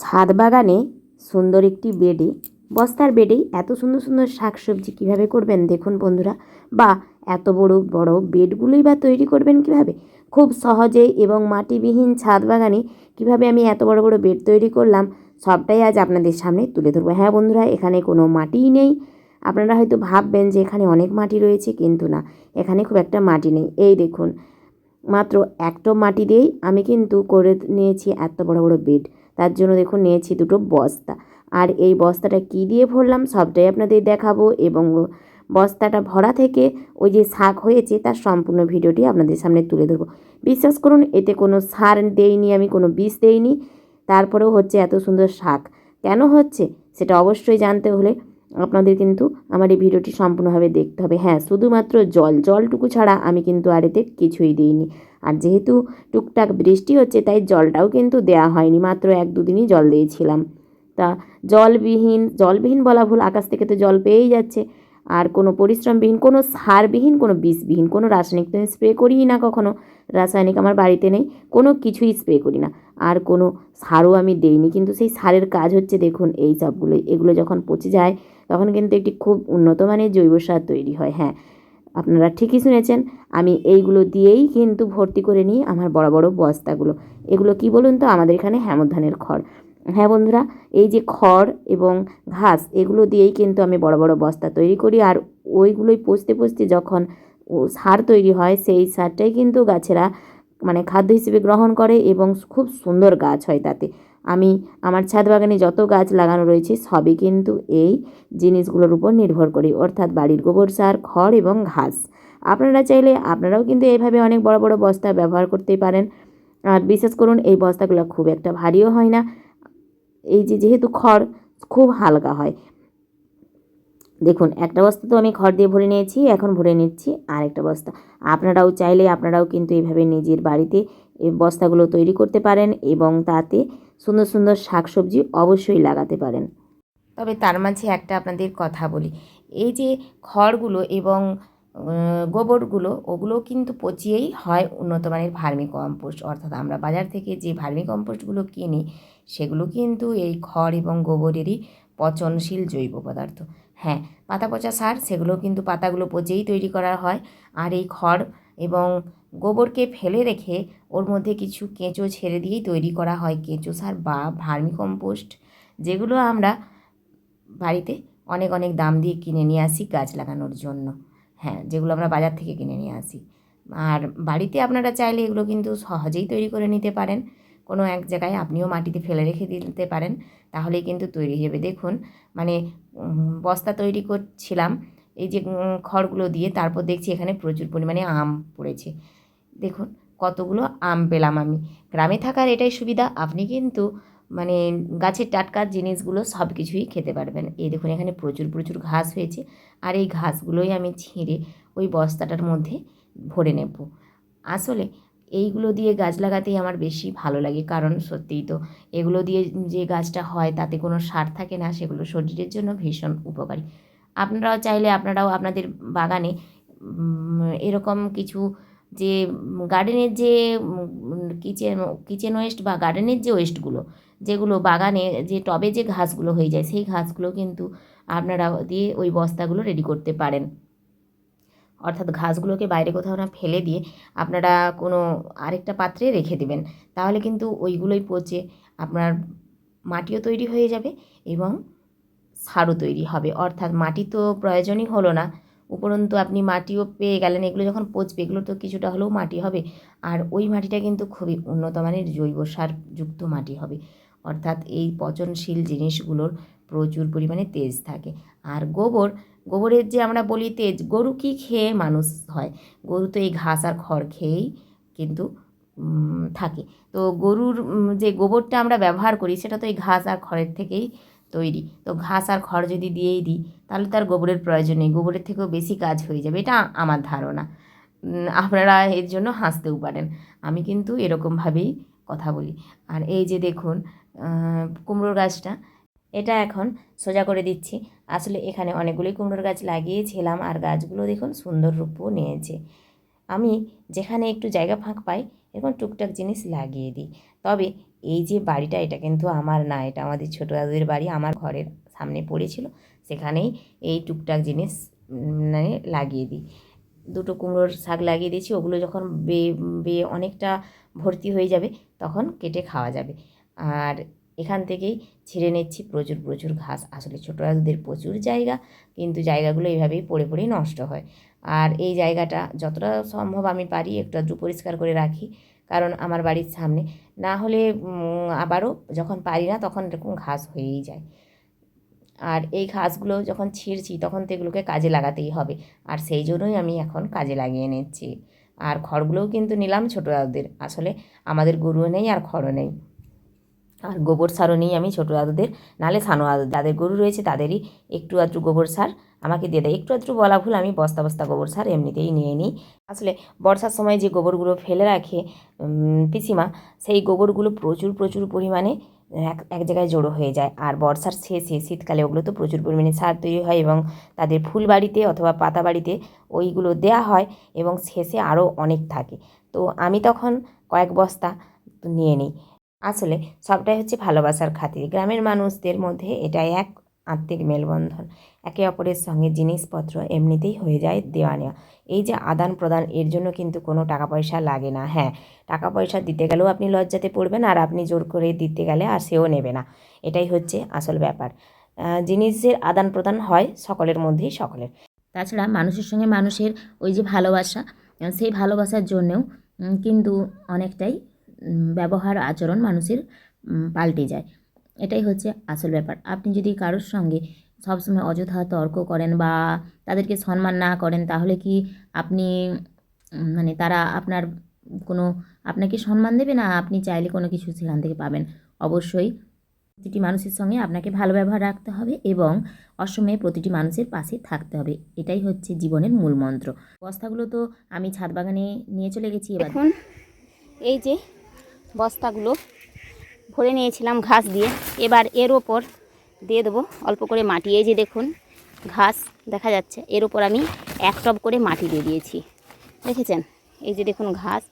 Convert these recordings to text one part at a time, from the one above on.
ছাদ বাগানে সুন্দর একটি বেডে, বস্তার বেডেই এত সুন্দর সুন্দর শাকসবজি কীভাবে করবেন? দেখুন বন্ধুরা, বা এত বড় বড় বেডগুলোই বা তৈরি করবেন কীভাবে? খুব সহজে এবং মাটিবিহীন ছাদ বাগানে কীভাবে আমি এত বড় বড় বেড তৈরি করলাম, সবটাই আজ আপনাদের সামনে তুলে ধরবো। হ্যাঁ বন্ধুরা, এখানে কোনো মাটিই নেই। আপনারা হয়তো ভাববেন যে এখানে অনেক মাটি রয়েছে, কিন্তু না, এখানে খুব একটা মাটি নেই। এই দেখুন, মাত্র একটা মাটি দিয়েই আমি কিন্তু করে নিয়েছি এত বড় বড় বেড। তার জন্য দেখুন নিয়েছি দুটো বস্তা। আর এই বস্তাটা কি দিয়ে ভরলাম সবটাই আপনাদের দেখাবো এবং বস্তাটা ভরা থেকে ওই যে শাক হয়েছে তার সম্পূর্ণ ভিডিওটি আপনাদের সামনে তুলে ধরবো। বিশ্বাস করুন, এতে কোনো সার দেইনি, আমি কোনো বিষ দেইনি। তারপরেও হচ্ছে এত সুন্দর শাক। কেন হচ্ছে? সেটা অবশ্যই জানতে হলে আপনাদের কিন্তু আমার এই ভিডিওটি সম্পূর্ণভাবে দেখতে হবে। হ্যাঁ শুধুমাত্র জল, জলটুকু ছাড়া আমি কিন্তু আর এতে কিছুই দিইনি। আর যেহেতু টুকটাক বৃষ্টি হচ্ছে, তাই জলটাও কিন্তু দেয়া হয়নি। মাত্র এক দুদিনই জল দিয়েছিলাম। তা জলবিহীন জলবিহীন বলা ভুল, আকাশ থেকে তো জল পেয়েই যাচ্ছে। আর কোনো পরিশ্রমবিহীন, কোনো সারবিহীন, কোনো বিষবিহীন, কোনো রাসায়নিক তো স্প্রে করিই না কখনো। রাসায়নিক আমার বাড়িতে নেই, কোনো কিছুই স্প্রে করি না। আর কোনো সারও আমি দেইনি। কিন্তু সেই সারের কাজ হচ্ছে দেখুন এই সবগুলোই এগুলো যখন পচে যায়, তখন কিন্তু একটি খুব উন্নত মানের জৈব সার তৈরি হয়। হ্যাঁ আপনারা ঠিকই শুনেছেন, আমি এইগুলো দিয়েই কিন্তু ভর্তি করে নিই আমার বড় বড় বস্তাগুলো। এগুলো কি বলুন তো? আমাদের এখানে হ্যামধানের খড়। হ্যাঁ বন্ধুরা, এই যে খড় এবং ঘাস, এগুলো দিয়েই কিন্তু আমি বড় বড় বস্তা তৈরি করি। আর ওইগুলোই পচতে পচতে যখন সার তৈরি হয়, সেই সারটাই কিন্তু গাছেরা মানে খাদ্য হিসেবে গ্রহণ করে এবং খুব সুন্দর গাছ হয় তাতে। আমি, আমার ছাদ বাগানে যত গাছ লাগানো রয়েছে সবই কিন্তু এই জিনিসগুলোর উপর নির্ভর করি, অর্থাৎ বাড়ির গোবর সার, খড় এবং ঘাস। আপনারা চাইলে, আপনারাও কিন্তু এইভাবে অনেক বড় বড় বস্তা ব্যবহার করতেই পারেন। আর বিশেষ করুন, এই বস্তাগুলো খুব একটা ভারীও হয় না। এই যে যেহেতু খড়, খুব হালকা হয়। দেখুন, একটা বস্তা তো আমি খড় দিয়ে ভরে নিয়েছি, এখন ভরে নিচ্ছি আর একটা বস্তা। আপনারাও চাইলে আপনারাও কিন্তু এইভাবে নিজের বাড়িতে এই বস্তাগুলো তৈরি করতে পারেন এবং তাতে সুন্দর সুন্দর শাকসবজি অবশ্যই লাগাতে পারেন। তবে তার মাঝে একটা আপনাদের কথা বলি। এই যে খড়গুলো এবং গোবরগুলো, ওগুলো কিন্তু পচিয়েই হয় উন্নত মানের ভার্মি কম্পোস্ট অর্থাৎ আমরা বাজার থেকে যে ভার্মি কম্পোস্টগুলো কিনি, সেগুলো কিন্তু এই খড় এবং গোবরেরই পচনশীল জৈব পদার্থ। হ্যাঁ পাতা পচা সার, সেগুলো কিন্তু পাতাগুলো পচেই তৈরি করা হয়। আর এই খড় এবং গোবরকে ফেলে রেখে ওর মধ্যে কিছু কেঁচো ছেড়ে দিয়েই তৈরি করা হয়। কেঁচো সার বা ভার্মি কম্পোস্ট যেগুলো আমরা বাড়িতে অনেক অনেক দাম দিয়ে কিনে নিয়ে আসি গাছ লাগানোর জন্য। হ্যাঁ যেগুলো আমরা বাজার থেকে কিনে নিয়ে আসি। আর বাড়িতে আপনারা চাইলে এগুলো কিন্তু সহজেই তৈরি করে নিতে পারেন। কোনো এক জায়গায় আপনিও মাটিতে ফেলে রেখে দিতে পারেন, তাহলেই কিন্তু তৈরি হয়ে যাবে। দেখুন মানে বস্তা তৈরি করছিলাম, এই যে খড়গুলো দিয়ে তারপর দেখছি এখানে প্রচুর পরিমাণে আম পড়েছে। দেখুন, কতগুলো আম পেলাম আমি। গ্রামে থাকার এটাই সুবিধা, আপনি কিন্তু মানে গাছের টাটকা জিনিসগুলো সব কিছুই খেতে পারবেন। এই দেখুন, এখানে প্রচুর প্রচুর ঘাস হয়েছে, আর এই ঘাসগুলোই আমি ছিঁড়ে ওই বস্তাটার মধ্যে ভরে নেব। আসলে এইগুলো দিয়ে গাছ লাগাতেই আমার বেশি ভালো লাগে। কারণ সত্যিই তো এগুলো দিয়ে যে গাছটা হয় তাতে কোনো সার থাকে না, সেগুলো শরীরের জন্য ভীষণ উপকারী। আপনারাও চাইলে আপনারাও আপনাদের বাগানে এরকম কিছু যে গার্ডেনের যে কিচেন কিচেন ওয়েস্ট বা গার্ডেনের যে ওয়েস্টগুলো যেগুলো বাগানে যে টবে যে ঘাসগুলো হয়ে যায়, সেই ঘাসগুলো কিন্তু আপনারা দিয়ে ওই বস্তাগুলো রেডি করতে পারেন। অর্থাৎ ঘাসগুলোকে বাইরে কোথাও না ফেলে দিয়ে আপনারা কোনো আরেকটা পাত্রে রেখে দেবেন। তাহলে কিন্তু ওইগুলোই পচে আপনার মাটিও তৈরি হয়ে যাবে এবং সারও তৈরি হবে। অর্থাৎ মাটি তো প্রয়োজনই হলো না। উপরন্তু আপনি মাটিও পেয়ে গেলেন, এগুলো যখন পচবে, এগুলো তো কিছুটা হলেও মাটি হবে। আর ওই মাটিটা কিন্তু খুবই উন্নত মানের জৈব সারযুক্ত মাটি হবে। অর্থাৎ এই পচনশীল জিনিসগুলোর প্রচুর পরিমাণে তেজ থাকে। আর গোবর গোবরের যে আমরা বলি তেজ, গরু কি খেয়ে মানুষ হয়? গরু তো এই ঘাস আর খড় খেয়েই কিন্তু থাকে। তো গরুর যে গোবরটা আমরা ব্যবহার করি, সেটা তো এই ঘাস আর খড়ের থেকেই তৈরি। তো ঘাস আর খড় যদি দিয়েই দিই, তাহলে তার গোবরের প্রয়োজন নেই। গোবরের থেকেও বেশি কাজ হয়ে যাবে। এটা আমার ধারণা। আপনারা এর জন্য হাসতেও পারেন। আমি কিন্তু এরকমভাবেই কথা বলি। আর এই যে দেখুন কুমড়োর গাছটা এটা এখন সোজা করে দিচ্ছি। আসলে এখানে অনেকগুলোই কুমড়োর গাছ লাগিয়েছিলাম আর গাছগুলো দেখুন সুন্দর রূপও নিয়েছে। আমি যেখানে একটু জায়গা ফাঁক পাই, এরকম টুকটাক জিনিস লাগিয়ে দিই। তবে এই যে বাড়িটা, এটা কিন্তু আমার না, এটা আমাদের ছোটো দাদুদের বাড়ি, আমার ঘরের সামনে পড়েছিল, সেখানেই এই টুকটাক জিনিস মানে লাগিয়ে দিই। দুটো কুমড়োর শাক লাগিয়ে দিয়েছি, ওগুলো যখন বে বেয়ে অনেকটা ভর্তি হয়ে যাবে, তখন কেটে খাওয়া যাবে। আর এখান থেকেই ছিঁড়ে নিচ্ছি। প্রচুর প্রচুর ঘাস। আসলে ছোটো দাদুদের প্রচুর জায়গা, কিন্তু জায়গাগুলো এইভাবেই পড়ে, পড়েই নষ্ট হয়। আর এই জায়গাটা যতটা সম্ভব আমি পারি একটু আধটু পরিষ্কার করে রাখি, কারণ আমার বাড়ির সামনে। না হলে আবারও যখন পারি না, তখন এরকম ঘাস হয়েই যায়। আর এই ঘাসগুলো যখন ছিঁড়ছি, তখন তো এগুলোকে কাজে লাগাতেই হবে। আর সেই জন্যই আমি এখন কাজে লাগিয়ে নিচ্ছি। আর খড়গুলোও কিন্তু নিলাম ছোটো আসলে আমাদের গরুও নেই আর খড়ও নেই। আর গোবর সারও নেই আমি, ছোটো দাদুদের। নালে সানো দাদু, যাদের গরু রয়েছে তাদেরই একটু আধটু গোবর সার আমাকে দিয়ে দেয়। একটু আধটু বলা ভুল, আমি বস্তা বস্তা গোবর সার এমনিতেই নিয়ে নিই। আসলে বর্ষার সময় যে গোবরগুলো ফেলে রাখে পিসিমা, সেই গোবরগুলো প্রচুর প্রচুর পরিমাণে এক এক জায়গায় জড়ো হয়ে যায়। আর বর্ষার শেষে, শীতকালে ওগুলো তো প্রচুর পরিমাণে সার তৈরি হয় এবং তাদের ফুল বাড়িতে অথবা পাতা বাড়িতে ওইগুলো দেয়া হয় এবং শেষে আরও অনেক থাকে। তো আমি তখন কয়েক বস্তা নিয়ে নিই। আসলে সবটাই হচ্ছে ভালোবাসার খাতির। গ্রামের মানুষদের মধ্যে এটাই এক আত্মিক মেলবন্ধন। একে অপরের সঙ্গে জিনিসপত্র এমনিতেই হয়ে যায় দেওয়া নেওয়া এই যে আদান প্রদান, এর জন্য কিন্তু কোনো টাকা পয়সা লাগে না। হ্যাঁ টাকা পয়সা দিতে গেলেও আপনি লজ্জাতে পড়বেন আর আপনি জোর করে দিতে গেলে আর সেও নেবে না। এটাই হচ্ছে আসল ব্যাপার। জিনিসের আদান প্রদান হয় সকলের মধ্যেই সকলের। তাছাড়া মানুষের সঙ্গে মানুষের ওই যে ভালোবাসা, সেই ভালোবাসার জন্যেও কিন্তু অনেকটাই ব্যবহার, আচরণ মানুষের পাল্টে যায়। এটাই হচ্ছে আসল ব্যাপার। আপনি যদি কারোর সঙ্গে সবসময় অযথা তর্ক করেন বা তাদেরকে সম্মান না করেন, তাহলে কি আপনি মানে তারা আপনার কোনো, আপনাকে সম্মান দেবে না? আপনি চাইলে কোনো কিছু সেখান থেকে পাবেন। অবশ্যই প্রতিটি মানুষের সঙ্গে আপনাকে ভালো ব্যবহার রাখতে হবে এবং অসময়ে প্রতিটি মানুষের পাশে থাকতে হবে। এটাই হচ্ছে জীবনের মূল মন্ত্র। বস্তাগুলো তো আমি ছাদ বাগানে নিয়ে চলে গেছি এবার। এখন এই যে বস্তাগুলো ভরে নিয়েছিলাম ঘাস দিয়ে। এবার এর ওপর দিয়ে দেবো অল্প করে মাটি। এই যে দেখুন, ঘাস দেখা যাচ্ছে। এর ওপর আমি এক টব করে মাটি দিয়ে দিয়েছি। দেখেছেন? এই যে দেখুন ঘাস।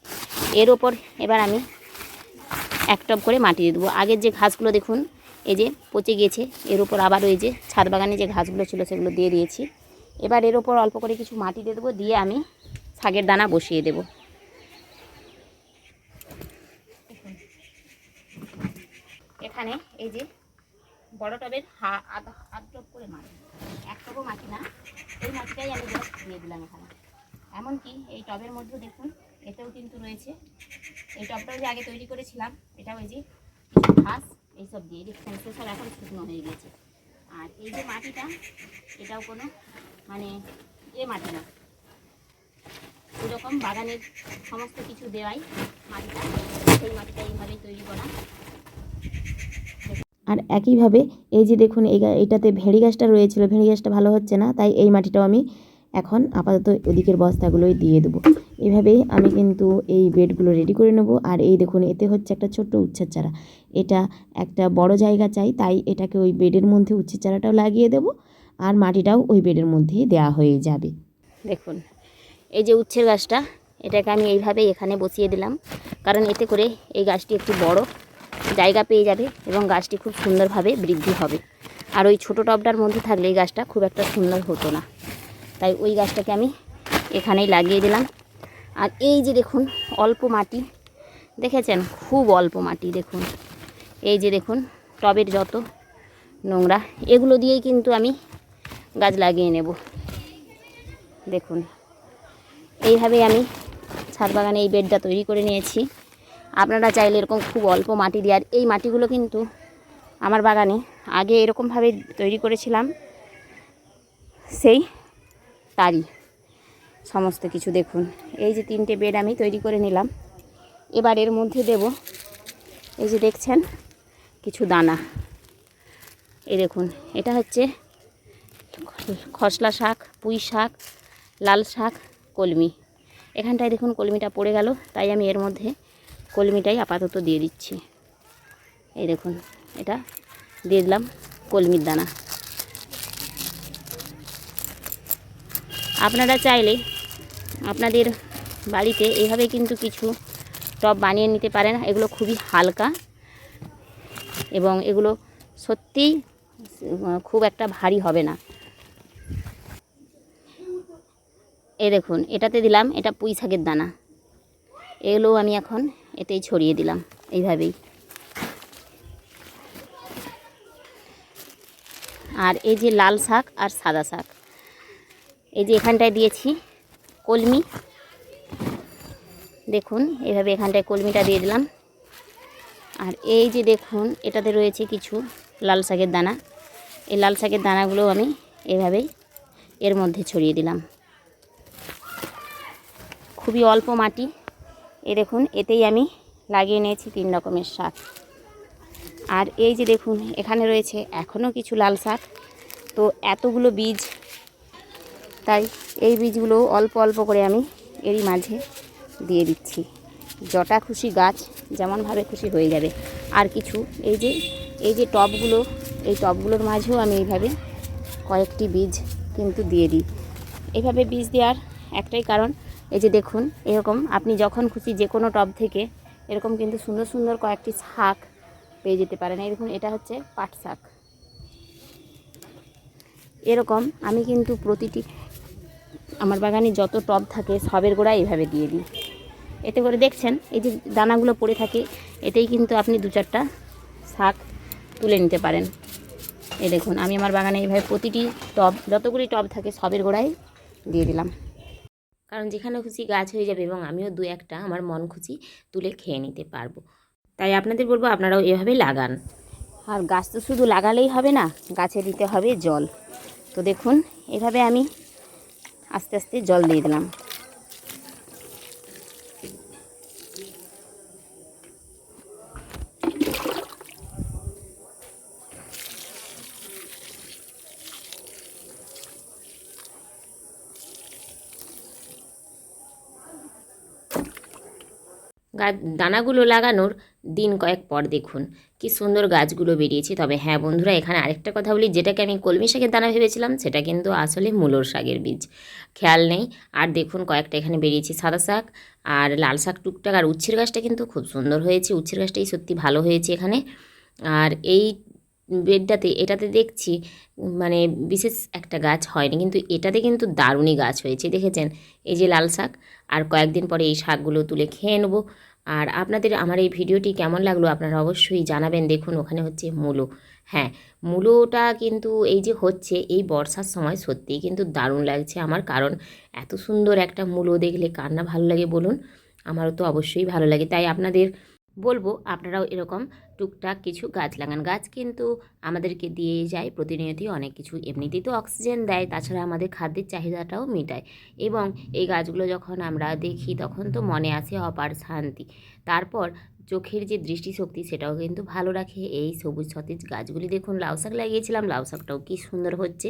এর ওপর এবার আমি এক টব করে মাটি দিয়ে দেবো। আগের যে ঘাসগুলো দেখুন, এই যে পচে গিয়েছে, এর ওপর আবার ওই যে ছাদ বাগানে যে ঘাসগুলো ছিল, সেগুলো দিয়ে দিয়েছি। এবার এর ওপর অল্প করে কিছু মাটি দিয়ে দেবো। দিয়ে আমি শাকের দানা বসিয়ে দেবো। এখানে এই যে বড় টবের হা আধা, আধ টব করে মাটি। এক টবও মাটি না, এই মাটিটাই আমি জাস্ট দিয়ে দিলাম এখানে। এমনকি এই টবের মধ্যে দেখুন, এতেও কিন্তু রয়েছে। এই টবটাও যে আগে তৈরি করেছিলাম এটা ওই যে ঘাস, এইসব দিয়ে দেখছেন সেসব এখন শুকনো হয়ে গেছে আর এই যে মাটিটা, এটাও কোনো মানে এ মাটি না। এরকম বাগানের সমস্ত কিছু দেওয়াই মাটিটা, সেই মাটিটা এইভাবেই তৈরি করা। আর একইভাবে এই যে দেখুন, এই এটাতে ভেড়ি গাছটা রয়েছিল, ভেড়ি গাছটা ভালো হচ্ছে না, তাই এই মাটিটাও আমি এখন আপাতত ওদিকের বস্তাগুলোই দিয়ে দেবো। এইভাবেই আমি কিন্তু এই বেডগুলো রেডি করে নেব। আর এই দেখুন, এতে হচ্ছে একটা ছোট্ট উচ্ছের চারা। এটা একটা বড় জায়গা চাই, তাই এটাকে ওই বেডের মধ্যে উচ্ছের চারাটাও লাগিয়ে দেবো আর মাটিটাও ওই বেডের মধ্যেই দেওয়া হয়ে যাবে। দেখুন, এই যে উচ্ছের গাছটা, এটাকে আমি এইভাবেই এখানে বসিয়ে দিলাম। কারণ এতে করে এই গাছটি একটু বড়। জায়গা পেয়ে যাবে এবং গাছটি খুব সুন্দরভাবে বৃদ্ধি হবে। আর ওই ছোটো টবটার মধ্যে থাকলে এই গাছটা খুব একটা সুন্দর হতো না। তাই ওই গাছটাকে আমি এখানেই লাগিয়ে দিলাম। আর এই যে দেখুন, অল্প মাটি। দেখেছেন? খুব অল্প মাটি দেখুন। এই যে দেখুন, টবের যত নোংরা, এগুলো দিয়েই কিন্তু আমি গাছ লাগিয়ে নেব। দেখুন, এইভাবেই আমি ছাদ বাগানে এই বেডটা তৈরি করে নিয়েছি। আপনারা চাইলে এরকম খুব অল্প মাটি দিয়ে, আর এই মাটিগুলো কিন্তু আমার বাগানে আগে এরকমভাবে তৈরি করেছিলাম। সেই তারই সমস্ত কিছু দেখুন। এই যে তিনটে বেড আমি তৈরি করে নিলাম। এবার এর মধ্যে দেব, এই যে দেখছেন, কিছু দানা। এই দেখুন, এটা হচ্ছে খসলা শাক, পুঁই শাক, লাল শাক, কলমি। এখানটায় দেখুন কলমিটা পড়ে গেল, তাই আমি এর মধ্যে কলমিটাই আপাতত দিয়ে দিচ্ছি। এই দেখুন, এটা দিয়ে দিলাম কলমির দানা। আপনারা চাইলে আপনাদের বাড়িতে এইভাবে কিন্তু কিছু টব বানিয়ে নিতে পারেন। এগুলো খুবই হালকা এবং এগুলো সত্যিই খুব একটা ভারী হবে না। এ দেখুন, এটাতে দিলাম, এটা পুঁই শাকের দানা। এগুলোও আমি এখন এতেই ছড়িয়ে দিলাম, এইভাবেই। আর এই যে লাল শাক আর সাদা শাক, এই যে এখানটায় দিয়েছি কলমি। দেখুন এইভাবে এখানটায় কলমিটা দিয়ে দিলাম। আর এই যে দেখুন, এটাতে রয়েছে কিছু লাল শাকের দানা। এই লাল শাকের দানাগুলো আমি এভাবেই এর মধ্যে ছড়িয়ে দিলাম। খুবই অল্প মাটি এই দেখুন, এতেই আমি লাগিয়ে নিয়েছি তিন রকমের শাক। আর এই যে দেখুন, এখানে রয়েছে এখনও কিছু লাল শাক। তো এতগুলো বীজ, তাই এই বীজগুলো অল্প অল্প করে আমি এরই মাঝে দিয়ে দিচ্ছি। যটা খুশি গাছ, যেমনভাবে খুশি হয়ে যাবে। আর কিছু, এই যে এই যে টবগুলো, এই টবগুলোর মাঝেও আমি এইভাবে কয়েকটি বীজ কিন্তু দিয়ে দিই। এইভাবে বীজ দেওয়ার একটাই কারণ এই যে দেখুন, এরকম আপনি যখন খুশি যে কোনো টব থেকে এরকম কিন্তু সুন্দর সুন্দর কয়েকটি শাক পেয়ে যেতে পারেন। এই দেখুন, এটা হচ্ছে পাট শাক। এরকম আমি কিন্তু প্রতিটি আমার বাগানে যত টব থাকে সবের গোড়া এইভাবে দিয়ে দিই। এতে করে দেখছেন, এই যে দানাগুলো পড়ে থাকে, এতেই কিন্তু আপনি দু চারটা শাক তুলে নিতে পারেন। এই দেখুন, আমি আমার বাগানে এইভাবে প্রতিটি টব, যতগুলি টব থাকে সবের গোড়ায় দিয়ে দিলাম। কারণ যেখানে খুশি গাছ হয়ে যাবে এবং আমিও দু একটা আমার মন খুশি তুলে খেয়ে নিতে পারব। তাই আপনাদের বলব আপনারাও এভাবে লাগান। আর গাছ তো শুধু লাগালেই হবে না, গাছে দিতে হবে জল। তো দেখুন, এভাবে আমি আস্তে আস্তে জল দিয়ে দিলাম। দানাগুলো লাগানোর দিন কয়েক পর দেখুন। কি সুন্দর গাছগুলো বেরিয়েছে। তবে হ্যাঁ বন্ধুরা, এখানে আরেকটা কথা বলি, যেটাকে আমি কলমি শাকের দানা ভেবেছিলাম, সেটা কিন্তু আসলে মূলোর শাকের বীজ। খেয়াল নেই। আর দেখুন, কয়েকটা এখানে বেরিয়েছে সাদা শাক আর লাল শাক টুকটাক। আর উচ্ছের গাছটা কিন্তু খুব সুন্দর হয়েছে। উচ্ছের গাছটাই সত্যি ভালো হয়েছে এখানে। আর এই বেডটাতে, এটাতে দেখছি মানে বিশেষ একটা গাছ হয়নি, কিন্তু এটাতে কিন্তু দারুণই গাছ হয়েছে, দেখেছেন? এই যে লাল শাক, আর কয়েকদিন পরে এই শাকগুলো তুলে খেয়ে নেব। আর আপনাদের, আমার এই ভিডিওটি কেমন লাগল আপনারা অবশ্যই জানাবেন। দেখুন, ওখানে হচ্ছে মূলো। হ্যাঁ মূলোটা কিন্তু এই যে হচ্ছে, এই বর্ষার সময় সত্যিই কিন্তু দারুণ লাগছে আমার, কারণ এত সুন্দর একটা মূলো দেখলে কার না ভালো লাগে বলুন? আমারও তো অবশ্যই ভালো লাগে। তাই আপনাদের বলব, আপনারাও এরকম টুকটাক কিছু গাছ লাগান। গাছ কিন্তু আমাদেরকে দিয়ে যায়, প্রতিনিয়তই অনেক কিছু। এমনিতেই তো অক্সিজেন দেয়, তাছাড়া আমাদের খাদ্যের চাহিদাটাও মেটায়। এবং এই গাছগুলো যখন আমরা দেখি, তখন তো মনে আসে অপার শান্তি। তারপর চোখের যে দৃষ্টিশক্তি, সেটাও কিন্তু ভালো রাখে। এই সবুজ সতেজ গাছগুলি দেখুন, লাউ শাক লাগিয়েছিলাম, লাউ শাকটাও কী সুন্দর হচ্ছে।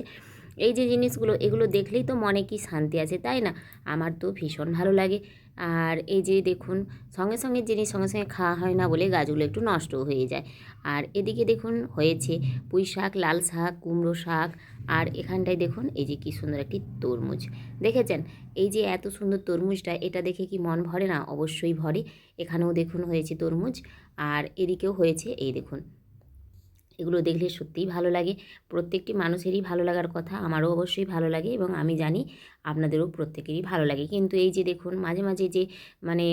এই যে জিনিসগুলো, এগুলো দেখলেই তো মনে কি শান্তি আছে, তাই না? আমার তো ভীষণ ভালো লাগে। আর এই যে দেখুন, সঙ্গে সঙ্গে জিনিস সঙ্গে সঙ্গে খাওয়া হয় না বলে গাছগুলো একটু নষ্ট হয়ে যায়। আর এদিকে দেখুন, হয়েছে পুঁই শাক, লাল শাক, কুমড়ো শাক, আর এখানটায় দেখুন, এই যে কি সুন্দর একটি তরমুজ। দেখেছেন? এই যে এত সুন্দর তরমুজটা, এটা দেখে কি মন ভরে না? অবশ্যই ভরে। এখানেও দেখুন, হয়েছে তরমুজ। আর এদিকেও হয়েছে, এই দেখুন এগুলো দেখলে সত্যিই ভালো লাগে। প্রত্যেকটি মানুষেরই ভালো লাগার কথা, আমারও অবশ্যই ভালো লাগে এবং আমি জানি আপনাদেরও প্রত্যেকেরই ভালো লাগে। কিন্তু এই যে দেখুন, মাঝে মাঝে যে মানে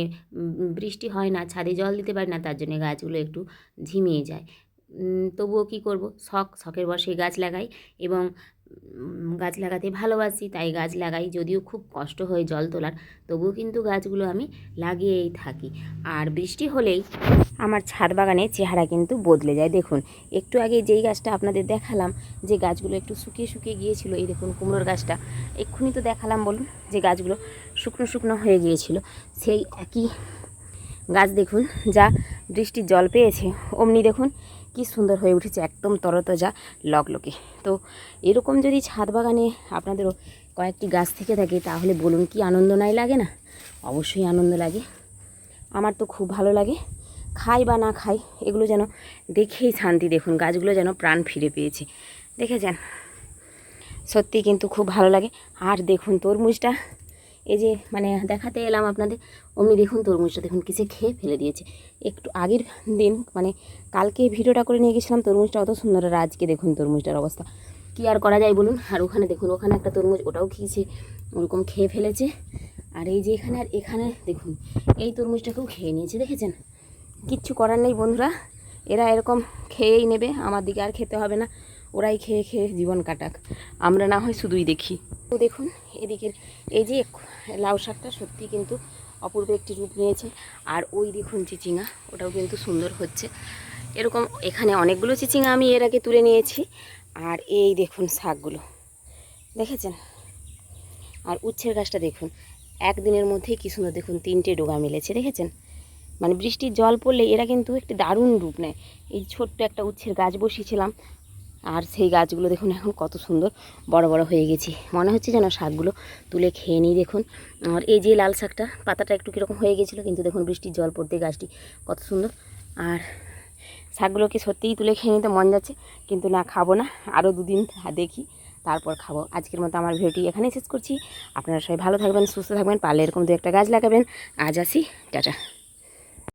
বৃষ্টি হয় না, ছাদে জল দিতে পারি না, তার জন্য গাছগুলো একটু ঝিমিয়ে যায়। তবুও কি করব? শখ, শখের বসে গাছ লাগাই এবং গাছ লাগাতে ভালোবাসি, তাই গাছ লাগাই যদিও খুব কষ্ট হয় জল তোলার, তবুও কিন্তু গাছগুলো আমি লাগিয়েই থাকি। আর বৃষ্টি হলেই আমার ছাদ বাগানের চেহারা কিন্তু বদলে যায়। দেখুন, একটু আগে যেই গাছটা আপনাদের দেখালাম, যে গাছগুলো একটু শুকিয়ে শুকিয়ে গিয়েছিল, এই দেখুন কুমড়োর গাছটা, এক্ষুনি তো দেখালাম বলুন যে গাছগুলো শুকনো শুকনো হয়ে গিয়েছিল। সেই একই গাছ দেখুন, যা বৃষ্টির জল পেয়েছে। অমনি দেখুন কি সুন্দর হয়ে উঠেছে একদম তরতাজা লকলকে তো এরকম যদি ছাদ বাগানে আপনাদেরও কয়েকটি গাছ থেকে থাকে, তাহলে বলুন কি আনন্দ নাই লাগে না? অবশ্যই আনন্দ লাগে। আমার তো খুব ভালো লাগে। খাই বা না খাই, এগুলো যেন দেখেই শান্তি দেখুন, গাছগুলো যেন প্রাণ ফিরে পেয়েছে। দেখেছেন? সত্যি কিন্তু খুব ভালো লাগে। আর দেখুন তরমুজটা। এই যে মানে দেখাতে এলাম আপনাদের, অমনি দেখুন তরমুজটা, দেখুন কিসে খেয়ে ফেলে দিয়েছে। একটু আগের দিন মানে কালকে ভিডিওটা করে নিয়ে গেছিলাম, তরমুজটা অত সুন্দর, আর আজকে দেখুন তরমুজটার অবস্থা। কী আর করা যায় বলুন? আর ওখানে দেখুন, ওখানে একটা তরমুজ, ওটাও খেয়েছে, ওরকম খেয়ে ফেলেছে। আর এই যে এখানে, আর এখানে দেখুন, এই তরমুজটাকেও খেয়ে নিয়েছে, দেখেছেন? কিচ্ছু করার নেই বন্ধুরা, এরা এরকম খেয়েই নেবে, আমার দিকে আর খেতে হবে না। ওরাই খেয়ে খেয়ে জীবন কাটাক। আমরা না হয় শুধুই দেখি। তো দেখুন, এদিকের এই যে লাউ শাকটা সত্যি কিন্তু অপূর্ব একটি রূপ নিয়েছে। আর ওই দেখুন চিচিঙা, ওটাও কিন্তু সুন্দর হচ্ছে। এরকম এখানে অনেকগুলো চিচিঙা আমি এর আগে তুলে নিয়েছি। আর এই দেখুন শাকগুলো। দেখেছেন? আর উচ্ছের গাছটা দেখুন। একদিনের মধ্যেই কী সুন্দর দেখুন তিনটে ডোগা মিলেছে, দেখেছেন? মানে বৃষ্টির জল পড়লে এরা কিন্তু একটি দারুণ রূপ নেয়। এই ছোট্ট একটা উচ্ছের গাছ বসিয়েছিলাম। আর সেই গাছগুলো দেখুন এখন কত সুন্দর বড় বড় হয়ে গেছে। মনে হচ্ছে যেন শাকগুলো তুলে খেয়ে নিই দেখুন। আর এই যে লাল শাকটা, পাতাটা একটু কীরকম হয়ে গেছিল, কিন্তু দেখুন বৃষ্টির জল পড়তে গাছটি কত সুন্দর। আর শাকগুলোকে সত্যিই তুলে খেয়ে নিতে মন যাচ্ছে, কিন্তু না খাব না, আরও দুদিন দেখি, তারপর খাব। আজকের মতো আমার ভিডিওটি এখানেই শেষ করছি। আপনারা সবাই ভালো থাকবেন, সুস্থ থাকবেন, পারলে এরকম দু একটা গাছ লাগাবেন। আজ আসি, টাটা।